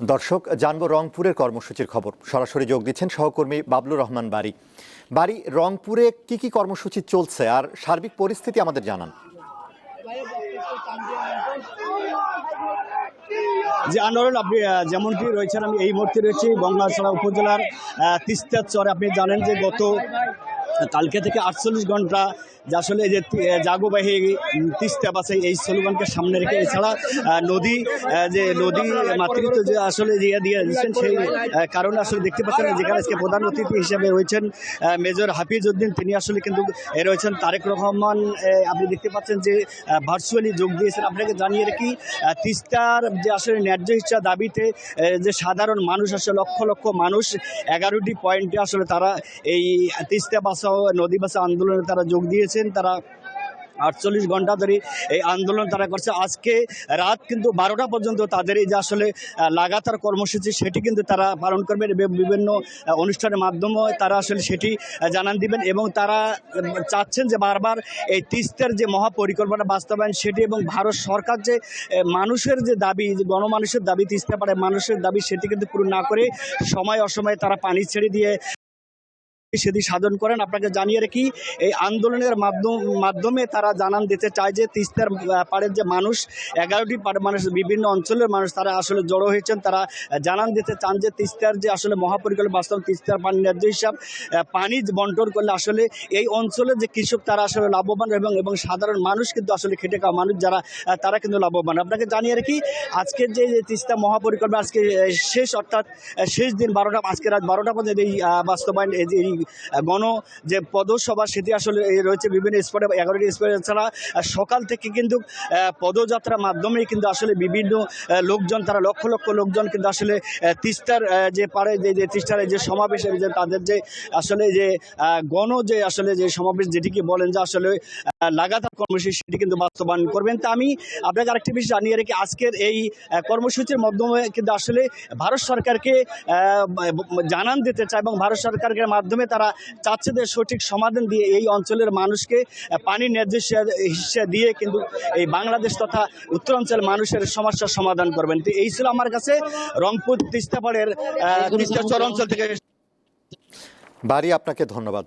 দর্শক, জানব রংপুরের কর্মসূচির খবর। সরাসরি যোগ দিচ্ছেন সহকর্মী বাবলুর রহমান বাড়ি। বাড়ি রংপুরে কি কি কর্মসূচি চলছে আর সার্বিক পরিস্থিতি আমাদের জানান। যে আন্দোলন আপনি যেমনটি রয়েছেন, আমি এই মুহূর্তে রয়েছি গঙ্গাছড়া উপজেলার তিস্তার চরে। আপনি জানেন যে গত কালকে থেকে আটচল্লিশ ঘণ্টা যে আসলে যে জাগোবাহী তিস্তা বাসে এই স্লোগানকে সামনে রেখে এছাড়া নদী যে নদী মাতৃত্ব যে আসলে দিয়ে দিয়ে দিচ্ছেন সেই কারণে আসলে দেখতে পাচ্ছেন যেখানে আজকে প্রধান অতিথি হিসেবে রয়েছেন মেজর হাফিজ উদ্দিন তিনি আসলে কিন্তু রয়েছেন তারেক রহমান আপনি দেখতে পাচ্ছেন যে ভার্চুয়ালি যোগ দিয়েছেন। আপনাকে জানিয়ে রাখি তিস্তার যে আসলে ন্যায্য ইচ্ছা দাবিতে যে সাধারণ মানুষ আসলে লক্ষ লক্ষ মানুষ এগারোটি পয়েন্টে আসলে তারা এই তিস্তা বাঁচাও নদী বাঁচাও আন্দোলনে তারা যোগ দিয়েছেন। তারা আটচল্লিশ ঘণ্টা ধরে এই আন্দোলন তারা করছে। আজকে রাত কিন্তু বারোটা পর্যন্ত তাদের এই যে আসলে লাগাতার কর্মসূচি সেটি কিন্তু তারা পালন করবেন এবং বিভিন্ন অনুষ্ঠানের মাধ্যমে তারা আসলে সেটি জানান দিবেন এবং তারা চাচ্ছেন যে বারবার এই তিস্তার যে মহাপরিকল্পনা বাস্তবায়ন সেটি এবং ভারত সরকার যে মানুষের যে দাবি, যে গণমানুষের দাবি তিস্তা পারে মানুষের দাবি সেটি কিন্তু পূরণ না করে সময় অসময়ে তারা পানি ছেড়ে দিয়ে সেটি সাধন করেন। আপনাকে জানিয়ে রাখি, এই আন্দোলনের মাধ্যম তারা জানান দিতে চায় যে তিস্তার পাড়ের যে মানুষ, এগারোটি পাড়ের মানুষ, বিভিন্ন অঞ্চলের মানুষ তারা আসলে জড়ো হয়েছেন। তারা জানান দিতে চান যে তিস্তার যে আসলে মহাপরিকল্পনা বাস্তব তিস্তার পানি ন্যায্য হিসাব পানি বন্টন করলে আসলে এই অঞ্চলে যে কৃষক তারা আসলে লাভবান এবং এবং সাধারণ মানুষ কিন্তু আসলে খেটে খাওয়া মানুষ যারা তারা কিন্তু লাভবান। আপনাকে জানিয়ে রাখি আজকের যে তিস্তা মহাপরিকল্পনা আজকে শেষ, অর্থাৎ শেষ দিন বারোটা, আজকে রাত বারোটা পর্যন্ত এই বাস্তবায়ন এই গণ যে পদসভা সেটি আসলে রয়েছে বিভিন্ন স্পটে, এগারোটি স্পটে ছাড়া সকাল থেকে কিন্তু পদযাত্রার মাধ্যমেই কিন্তু আসলে বিভিন্ন লোকজন, তারা লক্ষ লক্ষ লোকজন কিন্তু আসলে তিস্তার যে পারে যে তিস্তার যে সমাবেশ যে তাদের যে আসলে যে গণ যে আসলে যে সমাবেশ যেটিকে বলেন যে আসলে লাগাতার কর্মসূচি সেটি কিন্তু বাস্তবায়ন করবেন। তা আমি আপনাকে আরেকটি বিষয় জানিয়ে রেখে, আজকের এই কর্মসূচির মাধ্যমে কিন্তু আসলে ভারত সরকারকে জানান দিতে চায় এবং ভারত সরকারের মাধ্যমে তারা চাচ্ছে যে সঠিক সমাধান দিয়ে এই অঞ্চলের মানুষকে পানির ন্যায্য হিসা- হিসা দিয়ে কিন্তু এই বাংলাদেশ তথা উত্তরাঞ্চল মানুষের সমস্যার সমাধান করবেন। তো এই ছিল আমার কাছে রংপুর তিস্তাপাড়ের আহ, তিস্তা চর অঞ্চল থেকে। বাড়ি আপনাকে ধন্যবাদ।